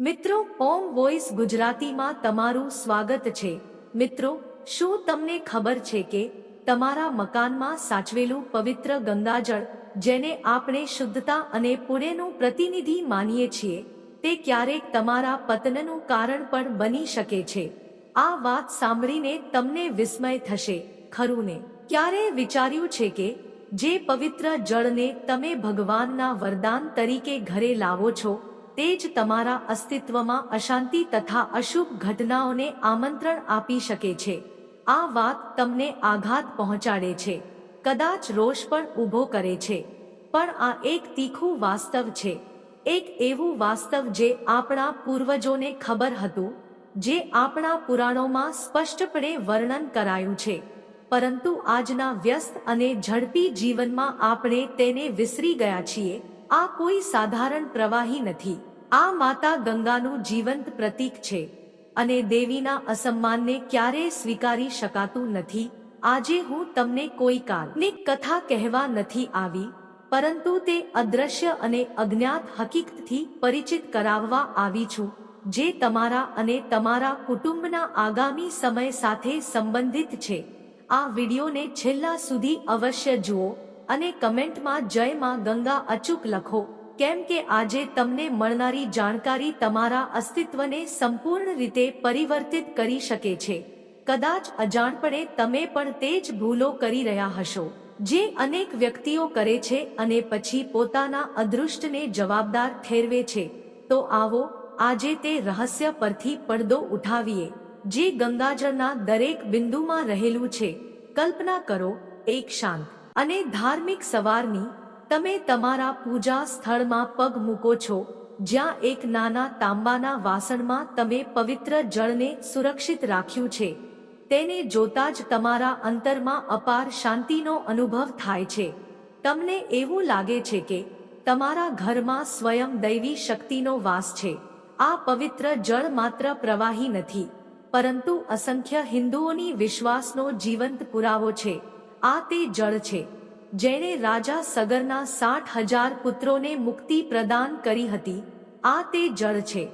મિત્રો, ઓમ વોઇસ ગુજરાતીમાં તમારું સ્વાગત છે. મિત્રો, શું તમને ખબર છે કે તમારા મકાનમાં સાચવેલું પવિત્ર ગંગાજળ, જેને આપણે શુદ્ધતા અને પુણ્યનું પ્રતિનિધિ માનીએ છીએ, તે ક્યારેક તમારા પતનનું કારણ પણ બની શકે છે. આ વાત સાંભળીને તમને વિસ્મય થશે. ખરું ને? ક્યારે વિચાર્યું છે કે જે પવિત્ર જળને તમે ભગવાનના વરદાન તરીકે ઘરે લાવો છો તે જ તમારા અસ્તિત્વમાં અશાંતિ તથા અશુભ ઘટનાઓને આમંત્રણ આપી શકે છે. આ વાત તમને આઘાત પહોંચાડે છે. કદાચ રોષ પણ ઊભો કરે છે. પણ આ એક તીખું વાસ્તવ છે. એક એવું વાસ્તવ જે આપણા પૂર્વજોને ખબર હતું, જે આપણા પુરાણોમાં સ્પષ્ટપણે વર્ણન કરાયું છે. પરંતુ આજના વ્યસ્ત અને ઝડપી જીવનમાં આપણે તેને વિસરી ગયા છીએ. આ કોઈ સાધારણ પ્રવાહી નથી. આ માતા ગંગાનું જીવંત પ્રતીક છે અને દેવીના અસમ્માનને ક્યારેય સ્વીકારી શકાતું નથી. આજે હું તમને કોઈ કાલ્પનિક કથા કહેવા નથી આવી, પરંતુ તે અદ્રશ્ય અને અજ્ઞાત હકીકતથી પરિચિત કરાવવા આવી છું, જે તમારા અને તમારા કુટુંબના આગામી સમય સાથે સંબંધિત છે. આ વિડીયોને છેલ્લા સુધી અવશ્ય જુઓ અને કમેન્ટમાં જય માં ગંગા અચૂક લખો. કેમ કે આજે તમને મળનારી જાણકારી તમારા અસ્તિત્વને સંપૂર્ણ રીતે પરિવર્તિત કરી શકે છે. કદાચ અજાણપણે તમે પણ તે જ ભૂલો કરી રહ્યા હશો, જે અનેક વ્યક્તિઓ કરે છે અને પછી પોતાના અદૃષ્ટને જવાબદાર ઠેરવે છે. તો આવો, આજે તે રહસ્ય પરથી પડદો ઉઠાવીએ, જે ગંગાજળના દરેક બિંદુમાં રહેલું છે. કલ્પના કરો, એક શાંત અને ધાર્મિક સવારની તમે તમારા પૂજા સ્થળમાં પગ મૂકો છો, જ્યાં એક નાના તાંબાના વાસણમાં તમે પવિત્ર જળને સુરક્ષિત રાખ્યું છે. તેને જોતા જ તમારા અંતરમાં અપાર શાંતિનો અનુભવ થાય છે. તમને એવું લાગે છે કે તમારા ઘરમાં સ્વયં દૈવી શક્તિનો વાસ છે. આ પવિત્ર જળ માત્ર પ્રવાહી નથી, પરંતુ અસંખ્ય હિન્દુઓની વિશ્વાસનો જીવંત પુરાવો છે. આ તે જળ છે. જેણે રાજા સગરના સાઠ હજાર પુત્રોને મુક્તિ પ્રદાન કરી હતી. આ તે જળ છે,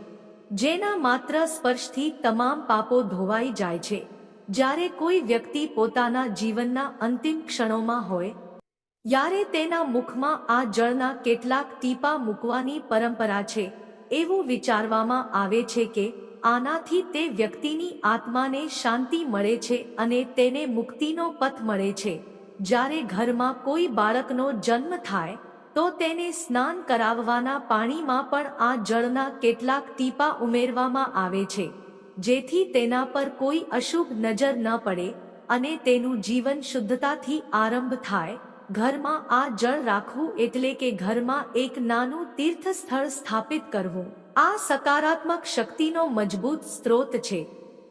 જેના માત્ર સ્પર્શથી તમામ પાપો ધોવાઈ જાય છે. જ્યારે કોઈ વ્યક્તિ પોતાના જીવનના અંતિમ ક્ષણોમાં હોય, યારે તેના મુખમાં આ જળના કેટલાક ટીપા મૂકવાની પરંપરા છે. એવું વિચારવામાં આવે છે કે, આનાથી તે વ્યક્તિની આત્માને શાંતિ મળે છે અને તેને મુક્તિનો પથ મળે છે. જ્યારે ઘરમાં કોઈ બાળકનો જન્મ થાય, તો તેને સ્નાન કરાવવાના પાણીમાં પણ આ જળના કેટલાક ટીપા ઉમેરવામાં આવે છે, જેથી તેના પર કોઈ અશુભ નજર ન પડે અને તેનું જીવન શુદ્ધતાથી આરંભ થાય. ઘરમાં આ જળ રાખવું એટલે કે ઘરમાં એક નાનું તીર્થ સ્થળ સ્થાપિત કરવું, આ સકારાત્મક શક્તિનો મજબૂત સ્ત્રોત છે.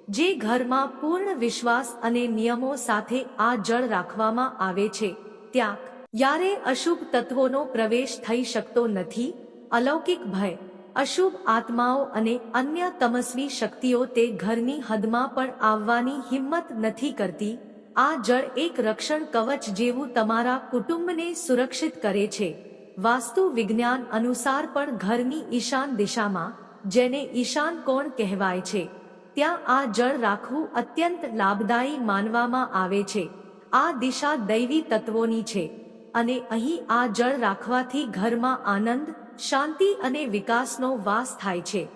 જે ઘરમાં પૂર્ણ વિશ્વાસ અને નિયમો સાથે આ જળ રાખવામાં આવે છે. ત્યાં યારે અશુભ તત્વોનો પ્રવેશ થઈ શકતો નથી? અલૌકિક ભય. અશુભ આત્માઓ અને અન્ય તમસ્વી શક્તિઓ તે ઘરની હદમાં પણ આવવાની હિંમત નથી કરતી. આ જળ એક રક્ષણ કવચ જેવું તમારા કુટુંબને સુરક્ષિત કરે છે. વાસ્તુ વિજ્ઞાન અનુસાર પણ ઘરની ઈશાન દિશામાં, જેને ઈશાન કોણ કહેવાય છે. ત્યાં આ જળ રાખવું અત્યંત લાભદાયી માનવામાં આવે છે. આ દિશા દૈવી તત્વોની છે અને અહીં આ જળ રાખવાથી ઘરમાં આનંદ, શાંતિ અને વિકાસનો વાસ થાય છે.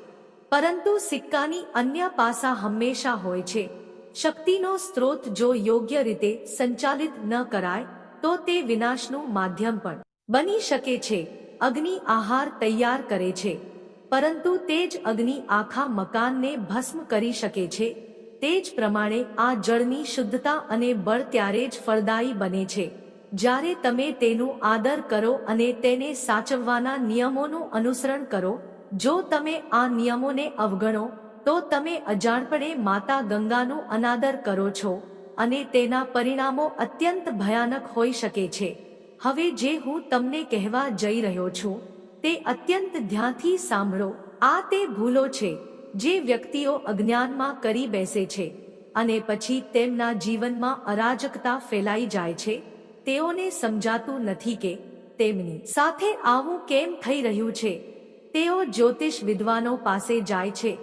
પરંતુ સિક્કાની અન્ય પાસા હંમેશા હોય છે. શક્તિનો સ્ત્રોત જો યોગ્ય રીતે સંચાલિત ન કરાય, તો તે વિનાશનું માધ્યમ પણ બની શકે છે. અગ્નિ આહાર તૈયાર કરે છે. પરંતુ તે જ અગ્નિ આખા મકાનને ભસ્મ કરી શકે છે. તે જ પ્રમાણે આ જળની શુદ્ધતા અને બળ ત્યારે જ ફળદાયી બને છે. જ્યારે તમે તેનું આદર કરો અને તેને સાચવવાના નિયમોનું અનુસરણ કરો, જો તમે આ નિયમોને અવગણો, તો તમે અજાણપણે માતા ગંગાનું અનાદર કરો છો અને તેના પરિણામો અત્યંત ભયાનક હોઈ શકે છે. હવે જે હું તમને કહેવા જઈ રહ્યો છું તે અત્યંત ધ્યાનથી સાંભળો. આ તે ભૂલો છે, જે વ્યક્તિઓ અજ્ઞાનમાં કરી બેસે છે અને પછી તેમના જીવનમાં અરાજકતા ફેલાઈ જાય છે. તેઓને સમજાતું નથી કે તેમની સાથે આવું કેમ થઈ રહ્યું છે. તેઓ જ્યોતિષ વિદ્વાનો પાસે જાય છે,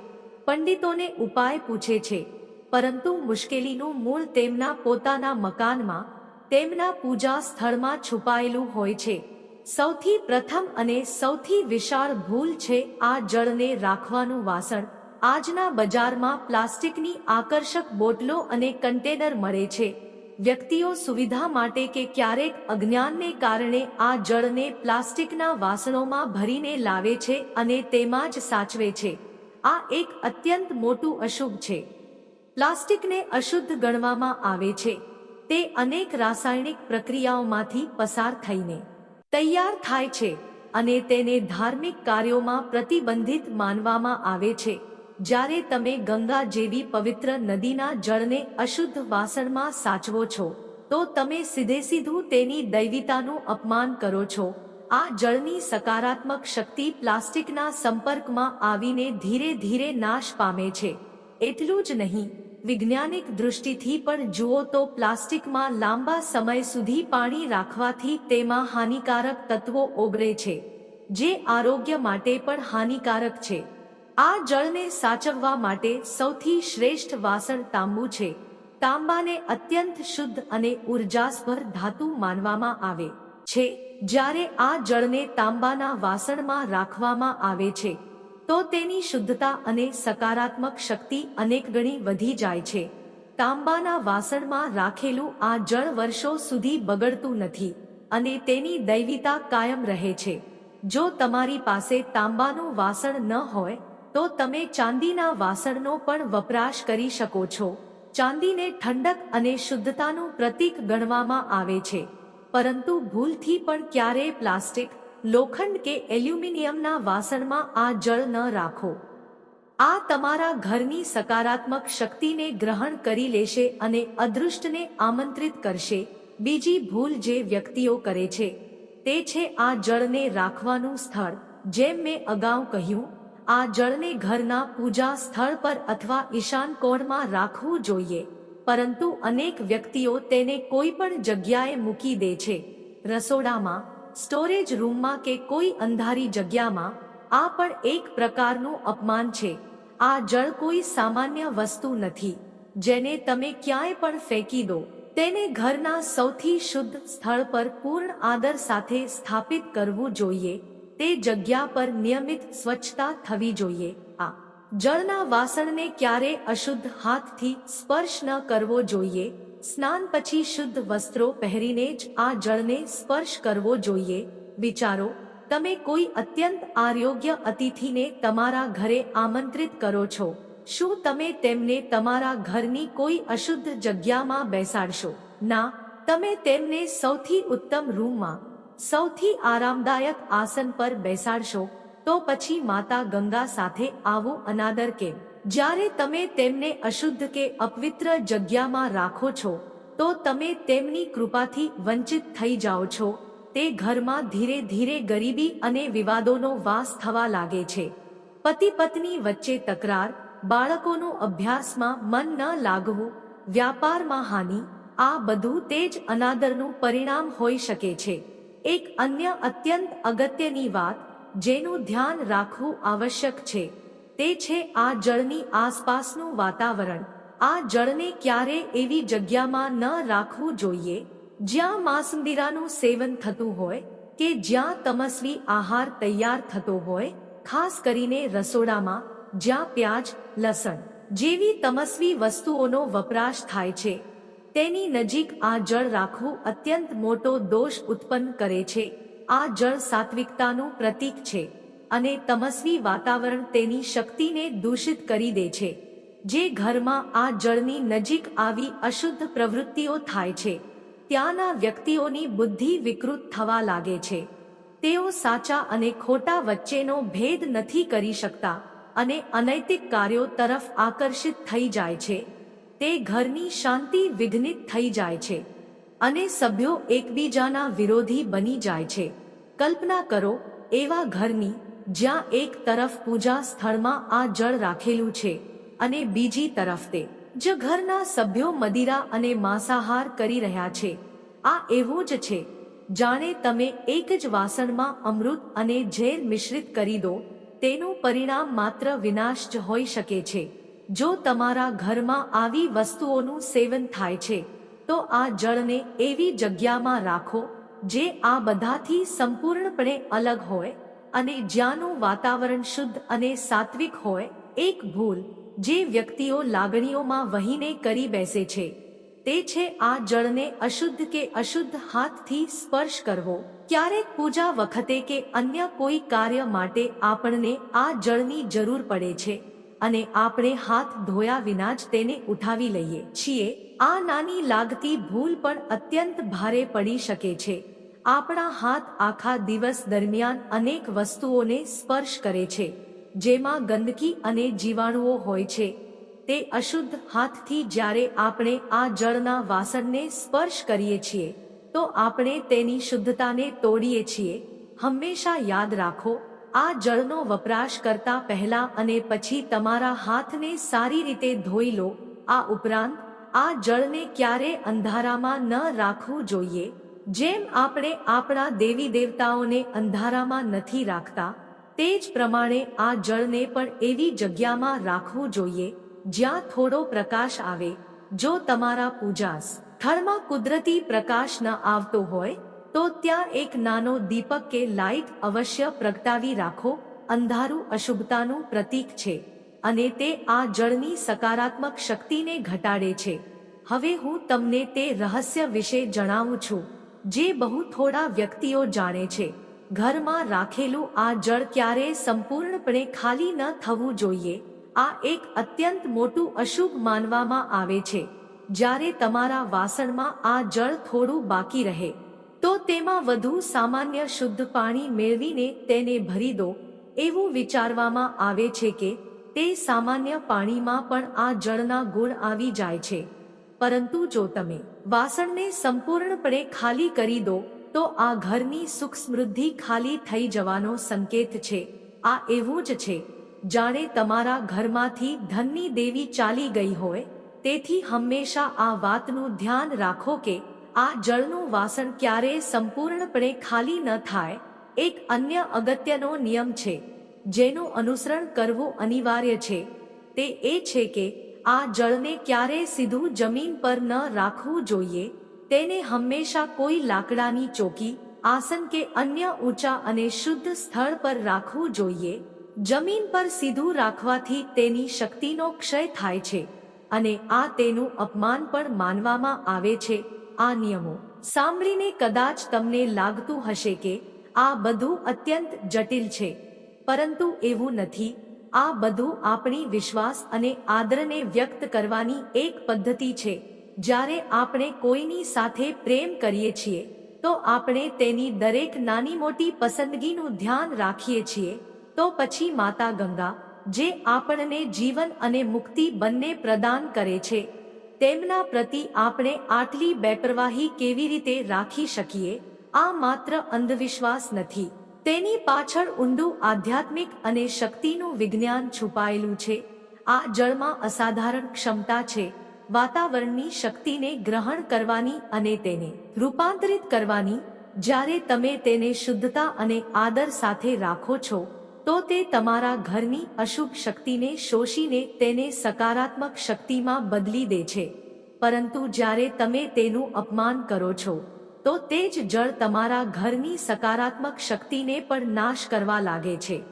પંડિતોને ઉપાય પૂછે છે, પરંતુ મુશ્કેલીનું મૂળ તેમના પોતાના મકાનમાં, તેમના પૂજા સ્થળમાં છુપાયેલું હોય છે. સૌથી પ્રથમ અને સૌથી વિશાળ ભૂલ છે આ જળને રાખવાનું વાસણ. આજના બજારમાં પ્લાસ્ટિકની આકર્ષક બોટલો અને કન્ટેનર મળે છે. વ્યક્તિઓ સુવિધા માટે કે ક્યારેક અજ્ઞાનને કારણે આ જળને પ્લાસ્ટિકના વાસણોમાં ભરીને લાવે છે અને તેમાં જ સાચવે છે. આ એક અત્યંત મોટું અશુભ છે. પ્લાસ્ટિકને અશુદ્ધ ગણવામાં આવે છે. તે અનેક રાસાયણિક પ્રક્રિયાઓમાંથી પસાર થઈને તૈયાર થાય છે અને તેને ધાર્મિક કાર્યોમાં પ્રતિબંધિત માનવામાં આવે છે. જ્યારે તમે ગંગા જેવી પવિત્ર નદીના જળને અશુદ્ધ વાસણમાં સાચવો છો, તો તમે સીધે સીધું તેની દૈવિતાનું અપમાન કરો છો. આ જળની સકારાત્મક શક્તિ પ્લાસ્ટિકના સંપર્કમાં આવીને ધીરે ધીરે નાશ પામે છે. એટલું જ નહીં વૈજ્ઞાનિક દૃષ્ટિથી પણ જુઓ તો પ્લાસ્ટિકમાં લાંબા સમય સુધી પાણી રાખવાથી તેમાં હાનિકારક તત્વો ઓગળે છે, જે આરોગ્ય માટે પણ હાનિકારક છે. આ જળને સાચવવા માટે સૌથી શ્રેષ્ઠ વાસણ તાંબુ છે. તાંબાને અત્યંત શુદ્ધ અને ઉર્જાસભર ધાતુ માનવામાં આવે છે. જ્યારે આ જળને તાંબાના વાસણમાં રાખવામાં આવે છે તો તેની શુદ્ધતા અને સકારાત્મક શક્તિ અનેક ગણી વધી જાય છે. તાંબાના વાસણમાં રાખેલું આ જળ વર્ષો સુધી બગડતું નથી અને તેની દૈવિતા કાયમ રહે છે. જો તમારી પાસે તાંબાનું વાસણ ન હોય, તો તમે ચાંદીના વાસણનો પણ વપરાશ કરી શકો છો. ચાંદીને ઠંડક અને શુદ્ધતાનું પ્રતીક ગણવામાં આવે છે. પરંતુ ભૂલથી પણ ક્યારેય પ્લાસ્ટિક લોખંડ કે એલ્યુમિનિયમના વાસણમાં આ જળ ન રાખો. આ તમારા ઘરની સકારાત્મક શક્તિને ગ્રહણ કરી લેશે અને અદૃષ્ટને આમંત્રિત કરશે. બીજી ભૂલ જે વ્યક્તિઓ કરે છે, તે છે આ જળને રાખવાનું સ્થળ. જેમ મેં અગાઉ કહ્યું, આ જળને ઘરના પૂજા સ્થળ પર અથવા ઈશાન કોણમાં રાખવું જોઈએ. પરંતુ અનેક વ્યક્તિઓ તેને કોઈ પણ જગ્યાએ મૂકી દે છે. રસોડામાં સ્ટોરેજ રૂમમાં કે કોઈ અંધારી જગ્યામાં, આ પણ એક પ્રકારનું અપમાન છે. આ જળ કોઈ સામાન્ય વસ્તુ નથી, જેને તમે ક્યાંય પણ ફેંકી દો. તેને ઘરના સૌથી શુદ્ધ સ્થળ પર પૂર્ણ આદર સાથે સ્થાપિત કરવું જોઈએ. તે જગ્યા પર નિયમિત સ્વચ્છતા થવી જોઈએ. આ જળના વાસણને ક્યારે અશુદ્ધ હાથથી સ્પર્શ ન કરવો જોઈએ. સ્નાન પછી શુદ્ધ વસ્ત્રો પહેરીને જ આ જળને સ્પર્શ કરવો જોઈએ. વિચારો, તમે કોઈ અત્યંત આરોગ્ય અતિથિને તમારા ઘરે આમંત્રિત કરો છો. શું તમે તેમને તમારા ઘરની કોઈ અશુદ્ધ જગ્યામાં બેસાડશો? ના, તમે તેમને સૌથી ઉત્તમ રૂમમાં, સૌથી આરામદાયક આસન પર બેસાડશો, તો પછી માતા ગંગા સાથે આવું અનાદર કેમ? જ્યારે તમે તેમને અશુદ્ધ કે અપવિત્ર જગ્યામાં રાખો છો, તો તમે તેમની કૃપાથી વંચિત થઈ જાઓ છો. તે ઘરમાં ધીરે ધીરે ગરીબી અને વિવાદોનો વાસ થવા લાગે છે. પતિ પત્ની વચ્ચે તકરાર, બાળકોનું અભ્યાસમાં મન ન લાગવું, વ્યાપારમાં હાનિ, આ બધું તે જ અનાદરનું પરિણામ હોઈ શકે છે. એક અન્ય અત્યંત અગત્યની વાત, જેનું ધ્યાન રાખવું આવશ્યક છે. તે છે આ જળની આસપાસનું વાતાવરણ. આ જળને ક્યારે એવી જગ્યામાં ન રાખવું જોઈએ? જ્યાં માંસંદીરાનું સેવન થતું હોય કે જ્યાં તમસ્વી આહાર તૈયાર થતો હોય, ખાસ કરીને રસોડામાં, જ્યાં પ્યાજ, લસણ જેવી તમસ્વી વસ્તુઓનો વપરાશ થાય છે. તેની નજીક આ જળ રાખવું અત્યંત મોટો દોષ ઉત્પન્ન કરે છે. આ જળ સાત્વિકતાનું પ્રતીક છે. અને તમસ્વી વાતાવરણ તેની શક્તિને દૂષિત કરી દે છે, જે ઘરમાં આ જળની નજીક આવી અશુદ્ધ પ્રવૃત્તિઓ થાય છે. ત્યાંના વ્યક્તિઓની બુદ્ધિ વિકૃત થવા લાગે છે. તેઓ સાચા અને ખોટા વચ્ચેનો ભેદ નથી કરી શકતા અને અનૈતિક કાર્યો તરફ આકર્ષિત થઈ જાય છે. તે ઘરની શાંતિ વિઘ્નિત થઈ જાય છે અને સભ્યો એકબીજાના વિરોધી બની જાય છે. કલ્પના કરો, એવા ઘરની જ્યાં એક તરફ પૂજા સ્થળમાં આ જળ રાખેલું છે અને બીજી તરફ તે જ ઘરના સભ્યો મદિરા અને માંસાહાર કરી રહ્યા છે. આ એવું જ છે. જાણે તમે એક જ વાસણમાં અમૃત અને ઝેર મિશ્રિત કરી દો, તેનું પરિણામ માત્ર વિનાશ જ હોઈ શકે છે. જો તમારા ઘરમાં આવી વસ્તુઓનું સેવન થાય છે, તો આ જળને એવી જગ્યામાં રાખો, જે આ બધાથી સંપૂર્ણપણે અલગ હોય અને જ્યાંનું વાતાવરણ શુદ્ધ અને સાત્વિક હોય, એક ભૂલ જે વ્યક્તિઓ લાગણીઓમાં વહીને કરી બેસે છે, તે છે આ જળને અશુદ્ધ કે અશુદ્ધ હાથથી સ્પર્શ કરવો. ક્યારેક પૂજા વખતે કે અન્ય કોઈ કાર્ય માટે આપણને આ જળની જરૂર પડે છે અને આપણે હાથ ધોયા વિના જ તેને ઉઠાવી લઈએ છીએ. આ નાની લાગતી ભૂલ પણ અત્યંત ભારે પડી શકે છે. આપણા હાથ આખા દિવસ દરમિયાન અનેક વસ્તુઓને સ્પર્શ કરે છે, જેમાં ગંદકી અને જીવાણુઓ હોય છે. તે અશુદ્ધ હાથથી જ્યારે આપણે આ જળના વાસણને સ્પર્શ કરીએ છીએ, તો આપણે તેની શુદ્ધતાને તોડીએ છીએ. હંમેશા યાદ રાખો, આ જળનો વપરાશ કરતા પહેલા અને પછી તમારા હાથને સારી રીતે ધોઈ લો. આ ઉપરાંત, આ જળને ક્યારે અંધારામાં ન રાખવું જોઈએ. જેમ આપણે આપણા દેવી દેવતાઓને અંધારામાં નથી રાખતા, તે જ પ્રમાણે આ જળને પણ એવી જગ્યામાં રાખવું જોઈએ, જ્યાં થોડો પ્રકાશ આવે. જો તમારા પૂજા સ્થળમાં કુદરતી પ્રકાશ ન આવતો હોય, તો ત્યાં એક નાનો દીપક કે લાઇટ અવશ્ય પ્રગટાવી રાખો. અંધારું અશુભતાનું પ્રતીક છે અને તે આ જળની સકારાત્મક શક્તિને ઘટાડે છે. હવે હું તમને તે રહસ્ય વિશે જણાવું છું. જે બહુ થોડા વ્યક્તિઓ જાણે છે. ઘરમાં રાખેલું આ જળ ક્યારેય સંપૂર્ણપણે ખાલી ન થવું જોઈએ. આ એક અત્યંત મોટું અશુભ માનવામાં આવે છે. જ્યારે તમારા વાસણમાં આ જળ થોડું બાકી રહે, તો તેમાં વધુ સામાન્ય શુદ્ધ પાણી મેળવીને તેને ભરી દો. એવું વિચારવામાં આવે છે કે તે સામાન્ય પાણીમાં પણ આ જળના ગુણ આવી જાય છે. પરંતુ જો તમે વાસણને સંપૂર્ણપણે ખાલી કરી દો, તો આ ઘરની સુખ સમૃદ્ધિ ખાલી થઈ જવાનો સંકેત છે. આ એવું જ છે. જાણે તમારા ઘરમાંથી ધનની દેવી ચાલી ગઈ હોય, તેથી હંમેશા આ વાતનું ધ્યાન રાખો કે આ જળનું વાસણ ક્યારેય સંપૂર્ણપણે ખાલી ન થાય. એક અન્ય અગત્યનો નિયમ છે, જેનું અનુસરણ કરવું અનિવાર્ય છે. તે એ છે કે આ જળને ક્યારેય સીધું જમીન પર ન રાખવું જોઈએ. તેને હંમેશા કોઈ લાકડાની ચોકી, આસન કે અન્ય ઊંચા અને શુદ્ધ સ્થળ પર રાખવું જોઈએ. જમીન પર સીધું રાખવાથી તેની શક્તિનો ક્ષય થાય છે અને આ તેનું અપમાન પણ માનવામાં આવે છે. આ નિયમો સાંભળીને કદાચ તમને લાગતું હશે કે આ બધું અત્યંત જટિલ છે. પરંતુ એવું નથી. આ બધું આપણી વિશ્વાસ અને આદરને વ્યક્ત કરવાની એક પદ્ધતિ છે. જ્યારે આપણે કોઈની સાથે પ્રેમ કરીએ છીએ, તો આપણે તેની દરેક નાની મોટી પસંદગીનું ધ્યાન રાખીએ છીએ. તો પછી માતા ગંગા, જે આપણને જીવન અને મુક્તિ બંને પ્રદાન કરે છે, તેમના પ્રતિ આપણે આટલી બેપરવાહી કેવી રીતે રાખી શકીએ? આ માત્ર અંધવિશ્વાસ નથી. તેની પાછળ ઊંડું આધ્યાત્મિક અને શક્તિનું વિજ્ઞાન છુપાયેલું છે. આ જળમાં અસાધારણ ક્ષમતા છે. વાતાવરણની શક્તિને ગ્રહણ કરવાની અને તેને રૂપાંતરિત કરવાની, જ્યારે તમે તેને શુદ્ધતા અને આદર સાથે રાખો છો, તો તે તમારા ઘરની અશુભ શક્તિને શોષીને તેને સકારાત્મક શક્તિમાં બદલી દે છે. પરંતુ જ્યારે તમે તેનું અપમાન કરો છો તો તે જ જળ તમારા ઘરની સકારાત્મક શક્તિને પણ નાશ કરવા લાગે છે.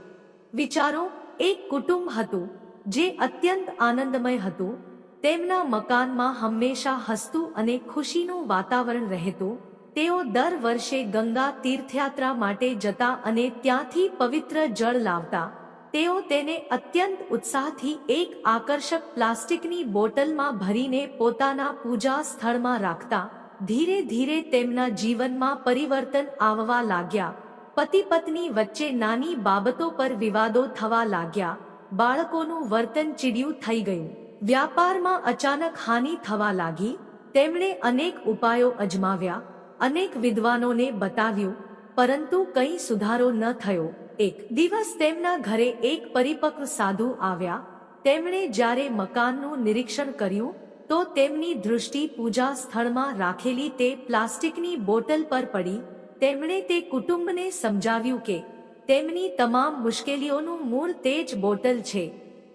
વિચારો, એક કુટુંબ હતું, જે અત્યંત આનંદમય હતું, તેમના મકાનમાં હંમેશા હસતું અને ખુશીનું વાતાવરણ રહેતું, તેઓ દર વર્ષે ગંગા તીર્થયાત્રા માટે જતા અને ત્યાંથી પવિત્ર જળ લાવતા. તેઓ તેને અત્યંત ઉત્સાહથી એક આકર્ષક પ્લાસ્ટિકની બોટલમાં ભરીને પોતાના પૂજા સ્થળમાં રાખતા. ધીરે ધીરે તેમના જીવનમાં પરિવર્તન આવવા લાગ્યા. પતિ પત્ની વચ્ચે નાની બાબતો પર વિવાદો થવા લાગ્યા. બાળકોનું વર્તન ચીડિયું થઈ ગયું. વ્યાપારમાં અચાનક હાનિ થવા લાગી. તેમણે અનેક ઉપાયો અજમાવ્યા. અનેક વિદ્વાનોને બતાવ્યું, પરંતુ કંઈ સુધારો ન થયો. એક દિવસ તેમના ઘરે એક પરિપક્વ સાધુ આવ્યા. તેમણે જ્યારે મકાનનું નિરીક્ષણ કર્યું તો તેમની દૃષ્ટિ પૂજા સ્થળમાં રાખેલી તે પ્લાસ્ટિકની બોટલ પર પડી. તેમણે તે કુટુંબને સમજાવ્યું કે તેમની તમામ મુશ્કેલીઓનું મૂળ તે જ બોટલ છે.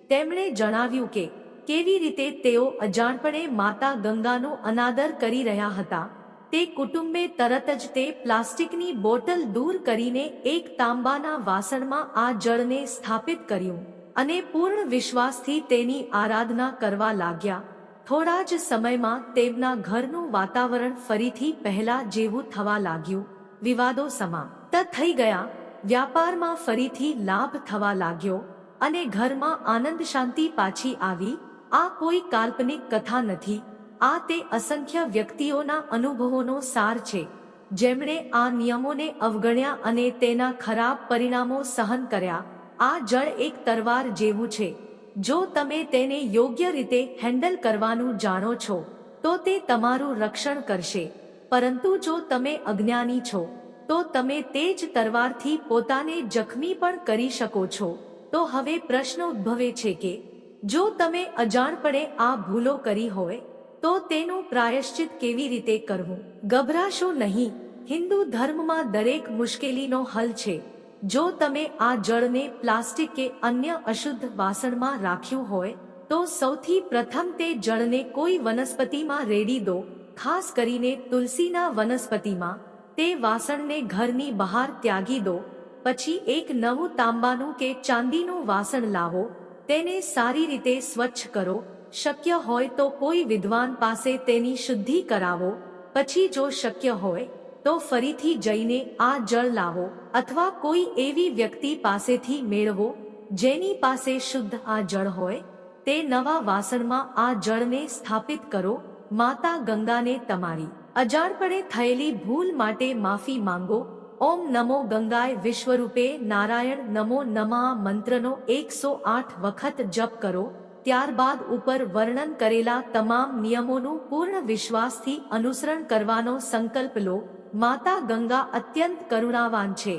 તેમણે જણાવ્યું કે કેવી રીતે તેઓ અજાણપણે માતા ગંગાનો અનાદર કરી રહ્યા હતા. તે કુટુંબે તરત જ તે પ્લાસ્ટિકની બોટલ દૂર કરીને એક તાંબાના વાસણમાં આ જળને સ્થાપિત કર્યું અને પૂર્ણ વિશ્વાસથી તેની આરાધના કરવા લાગ્યા. થોડા જ સમયમાં તેમના ઘરનું વાતાવરણ ફરીથી પહેલા જેવું થવા લાગ્યું. વિવાદો સમાપ્ત થઈ ગયા. વ્યાપારમાં ફરીથી લાભ થવા લાગ્યો અને ઘરમાં આનંદ શાંતિ પાછી આવી. આ કોઈ કાલ્પનિક કથા નથી. આ તે અસંખ્ય વ્યક્તિઓના અનુભવોનો સાર છે. જેમણે આ નિયમોને અવગણ્યા અને તેના ખરાબ પરિણામો સહન કર્યા. આ જળ એક તરવાર જેવું છે. જો તમે તેને યોગ્ય રીતે હેન્ડલ કરવાનું જાણો છો, તો તે તમારું રક્ષણ કરશે. પરંતુ જો તમે અજ્ઞાની છો, તો તમે તે જ તરવારથી પોતાને જખમી પણ કરી શકો છો. તો હવે પ્રશ્ન ઉદ્ભવે છે કે, જો તમે અજાણપણે આ ભૂલો કરી હોય, તો તેનું પ્રાયશ્ચિત કેવી રીતે કરવું? ગભરાશો નહીં. હિન્દુ ધર્મમાં દરેક મુશ્કેલીનો હલ છે. જો તમે આ જળને પ્લાસ્ટિક કે અન્ય અશુદ્ધ વાસણમાં રાખ્યું હોય, તો સૌથી પ્રથમ તે જળને કોઈ વનસ્પતિમાં રેડી દો, ખાસ કરીને તુલસીના વનસ્પતિમાં. તે વાસણને ઘરની બહાર ત્યાગી દો, પછી એક નવું તાંબાનું કે ચાંદીનું વાસણ લાવો, તેને સારી રીતે સ્વચ્છ કરો, શક્ય હોય તો કોઈ વિદ્વાન પાસે તેની શુદ્ધિ કરાવો, પછી જો શક્ય હોય, તો ફરીથી જઈને આ જળ લાવો. અથવા કોઈ એવી વ્યક્તિ પાસેથી મેળવો, જેની પાસે શુદ્ધ આ જળ હોય, તે નવા વાસણમાં આ જળને સ્થાપિત કરો, માતા ગંગાને તમારી. અજાણપણે થયેલી ભૂલ માટે માફી માંગો, ઓમ નમો ગંગાય વિશ્વરૂપે નારાયણ નમો નમા મંત્રનો એકસો આઠ વખત જપ કરો, ત્યારબાદ ઉપર વર્ણન કરેલા તમામ નિયમોનું પૂર્ણ વિશ્વાસથી અનુસરણ કરવાનો સંકલ્પ લો, માતા ગંગા અત્યંત કરુણાવાન છે.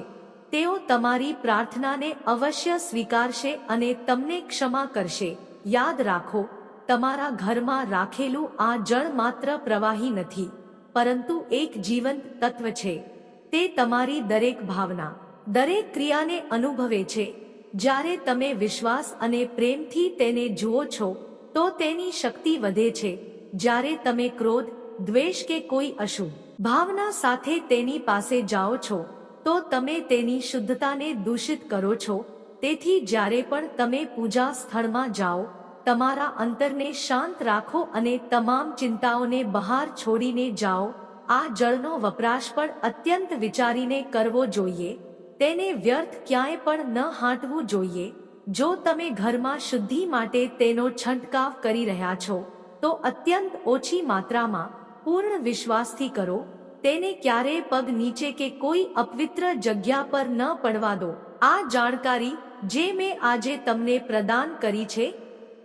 તેઓ તમારી પ્રાર્થનાને અવશ્ય સ્વીકારશે અને તમને ક્ષમા કરશે. યાદ રાખો, તમારા ઘરમાં રાખેલું આ જળ માત્ર પ્રવાહી નથી, પરંતુ એક જીવંત તત્વ છે. તે તમારી દરેક ભાવના, દરેક ક્રિયાને અનુભવે છે. જ્યારે તમે વિશ્વાસ અને પ્રેમથી તેને જુઓ છો, તો તેની શક્તિ વધે છે. જ્યારે તમે ક્રોધ, દ્વેષ કે કોઈ અશુભ ભાવના સાથે તેની પાસે જાઓ છો તો તમે તેની શુદ્ધતાને દૂષિત કરો છો. તેથી જ્યારે પણ તમે પૂજા સ્થળમાં જાઓ, તમારા અંતરને શાંત રાખો અને તમામ ચિંતાઓને બહાર છોડીને જાઓ. આ જળનો વપરાશ પણ અત્યંત વિચારીને કરવો જોઈએ. તેને વ્યર્થ ક્યાંય પણ ન હાંટવું જોઈએ. જો તમે ઘરમાં શુદ્ધિ માટે તેનો છંટકાવ કરી રહ્યા છો, તો અત્યંત ઓછી માત્રામાં પૂર્ણ વિશ્વાસથી કરો. તેને ક્યારેય પગ નીચે કે કોઈ અપવિત્ર જગ્યા પર ન પડવા દો. આ જાણકારી જે મેં આજે તમને પ્રદાન કરી છે,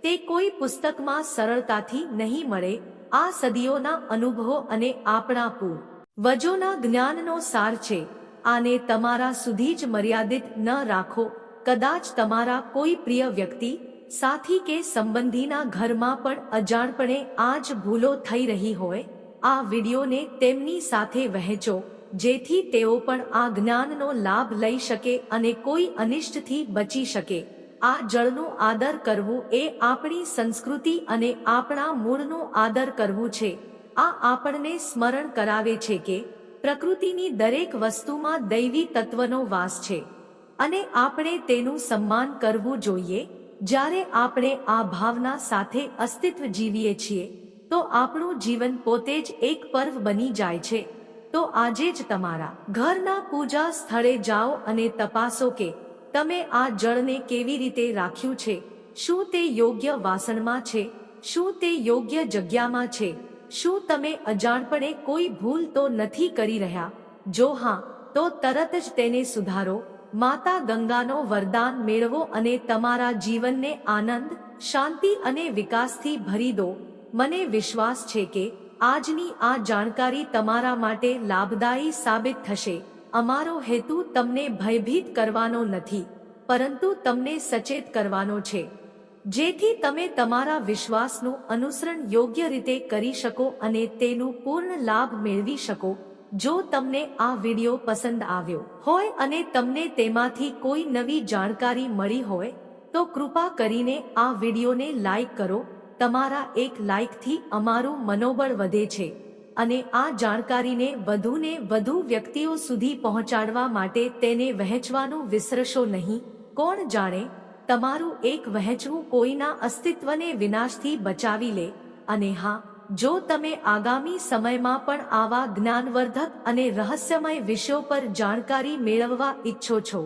તે કોઈ પુસ્તકમાં સરળતાથી નહીં મળે. આ સદીઓના અનુભવો અને આપણા પૂર. વજોના જ્ઞાનનો સાર છે. આને તમારા સુધી જ મર્યાદિત ન રાખો. કદાચ તમારા કોઈ પ્રિય વ્યક્તિ, સાથી કે સંબંધીના ઘરમાં પણ અજાણપણે આ જ ભૂલો થઈ રહી હોય. આ વિડીયોને તેમની સાથે વહેંચો, જેથી તેઓ પણ આ જ્ઞાનનો લાભ લઈ શકે અને કોઈ અનિષ્ટથી બચી શકે. આ જળનું આદર કરવું એ આપણી સંસ્કૃતિ અને આપણા મૂળનું આદર કરવું છે. આ આપણને સ્મરણ કરાવે છે કે, પ્રકૃતિની દરેક વસ્તુમાં દૈવી તત્વનો વાસ છે. અને આપણે તેનું સન્માન કરવું જોઈએ, જ્યારે આપણે આ ભાવના સાથે અસ્તિત્વ જીવીએ છીએ. તો આપણું જીવન પોતે જ એક પર્વ બની જાય છે. તો આજે જ તમારા ઘરના પૂજા સ્થળે જાઓ અને તપાસો કે તમે આ જળને કેવી રીતે રાખ્યું છે? શું તે યોગ્ય વાસણમાં છે? શું તે યોગ્ય જગ્યામાં છે? શું તમે અજાણપણે કોઈ ભૂલ તો નથી કરી રહ્યા? જો હા, તો તરત જ તેને સુધારો. માતા ગંગાનો વરદાન મેળવો અને તમારા જીવનને આનંદ, શાંતિ અને વિકાસથી ભરી દો. મને વિશ્વાસ છે કે આજની આ જાણકારી તમારા માટે લાભદાયી સાબિત થશે. અમારો હેતુ તમને ભયભીત કરવાનો નથી, પરંતુ તમને સચેત કરવાનો છે. જેથી તમે તમારા વિશ્વાસનું અનુસરણ યોગ્ય રીતે કરી શકો અને તેનું પૂર્ણ લાભ મેળવી શકો. જો તમને આ વિડિયો પસંદ આવ્યો હોય અને તમને તેમાંથી કોઈ નવી જાણકારી મળી હોય, તો કૃપા કરીને આ વિડિયોને લાઈક કરો તમારા એક લાઇકથી અમારું મનોબળ વધે છે અને આ જાણકારીને વધુને વધુ વ્યક્તિઓ સુધી પહોંચાડવા માટે તેને વહેંચવાનું વિસરશો નહીં. કોણ જાણે, તમારું એક વહેંચવું કોઈના અસ્તિત્વને વિનાશથી બચાવી લે. અને હા, જો તમે આગામી સમયમાં પણ આવા જ્ઞાનવર્ધક અને રહસ્યમય વિષયો પર જાણકારી મેળવવા ઈચ્છો છો,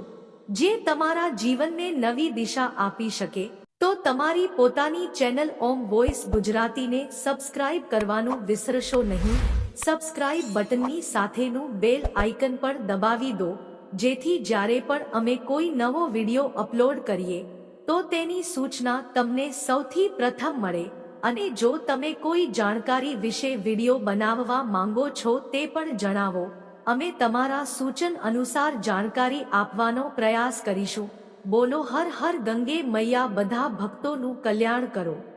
જે તમારા જીવનને નવી દિશા આપી શકે તો તમારી પોતાની ચેનલ ઓમ વોઇસ ગુજરાતીને સબસ્ક્રાઇબ કરવાનું વિસરશો નહીં. સબસ્ક્રાઇબ બટનની સાથેનું બેલ આઇકન પણ દબાવી દો, જેથી જ્યારે પણ અમે કોઈ નવો વિડિયો અપલોડ કરીએ, તો તેની સૂચના તમને સૌથી પ્રથમ મળે. અને જો તમે કોઈ જાણકારી વિશે વિડિયો બનાવવા માંગો છો તે પણ જણાવો. અમે તમારા સૂચન અનુસાર જાણકારી આપવાનો પ્રયાસ કરીશું. બોલો હર હર ગંગે મૈયા બધા ભક્તોનું કલ્યાણ કરો.